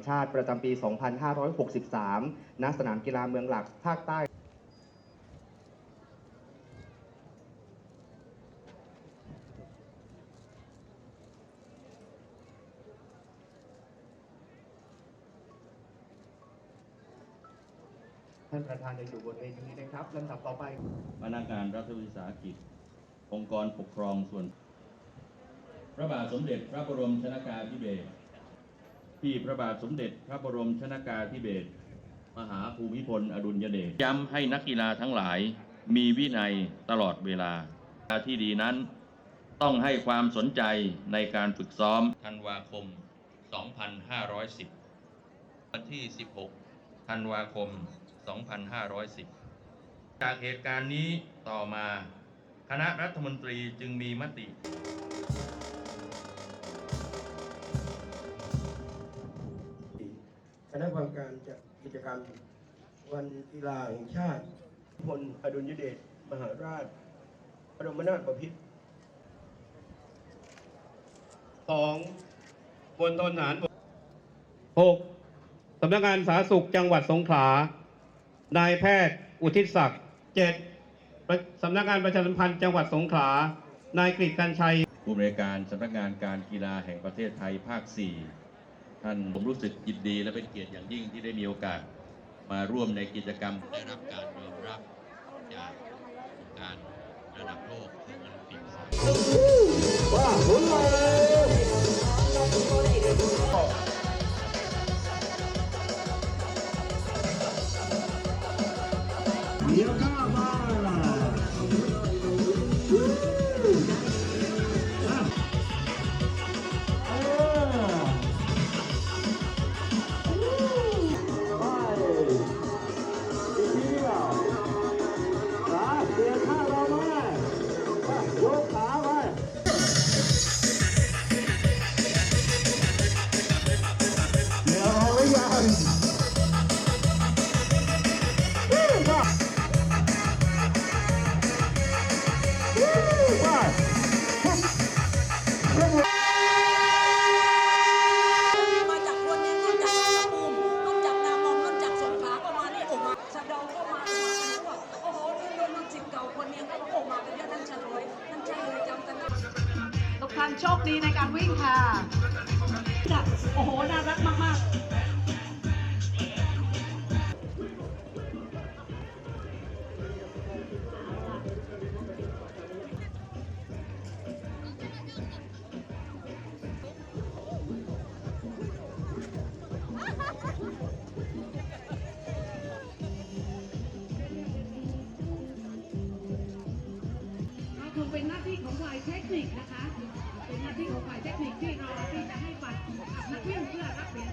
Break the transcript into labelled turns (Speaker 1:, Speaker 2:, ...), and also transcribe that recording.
Speaker 1: งชาติประจำปี 2563 ณ สนามกีฬาเมืองหลักภาคใต้ท่านประธานจะอยู่บนเวทีนะครับลำดับต่อไป
Speaker 2: พนักงานรัฐวิสาหกิจ องค์กรปกครองส่วน พระบาทสมเด็จพระบรมชนากาธิเบศร ที่พระบาทสมเด็จพระบรมชนากาธิเบศรมหาภูมิพลอดุลยเดชย้ำให้นักกีฬาทั้งหลายมีวินัยตลอดเวลาที่ดีนั้นต้องให้ความสนใจในการฝึกซ้อมธันวาคม 2510 วันที่ 16 ธันวาคม 2510 จากเหตุการณ์นี้ต่อมา คณะรัฐมนตรีจึงมีมติ
Speaker 3: คณะกรรมการจัดกิจกรรม วันกีฬาแห่งชาติพลอดุลยเดชมหาราชบรมนาถบพิตร
Speaker 4: ของบนทนฐานบกหกสำนักงานสาธารณสุขจังหวัดสงขลานายแพทย์อุทิศศักดิ์เจ็ดสำนักงานประชาสัมพันธ์จังหวัดสงขลานายกฤษกันชัย
Speaker 2: ผู้บริการสำนักงานการกีฬาแห่งประเทศไทยภาค 4 ท่านผมรู้สึกยินดีและเป็นเกียรติอย่างยิ่งที่ได้มีโอกาสมาร่วมในกิจกรรมได้รับการยอมรับจากการระดับโลกของโอลิมปิกสากล
Speaker 5: มา มาจากคนนี้ต้นจากสระภูมิต้นจากนามอมต้นจากสงขลาก็มานี่โอ้มาสะเดาก็มามากันว่าโอ้โหนี่เรื่องจิตเก่าคนเนี้ก็โอ้มากันเยอะนั่นฉลวยนั่นใช่เลยจำกันได้
Speaker 6: ทุกท่านโชคดีในการวิ่งค่ะค่ะโอ้โห น่ารักมาก ๆ เป็นหน้าที่ของฝ่ายเทคนิคนะคะ เป็นหน้าที่ของฝ่ายเทคนิคที่เราที่จะให้บัารกันักวิ่งเพื่อรับเหรียญ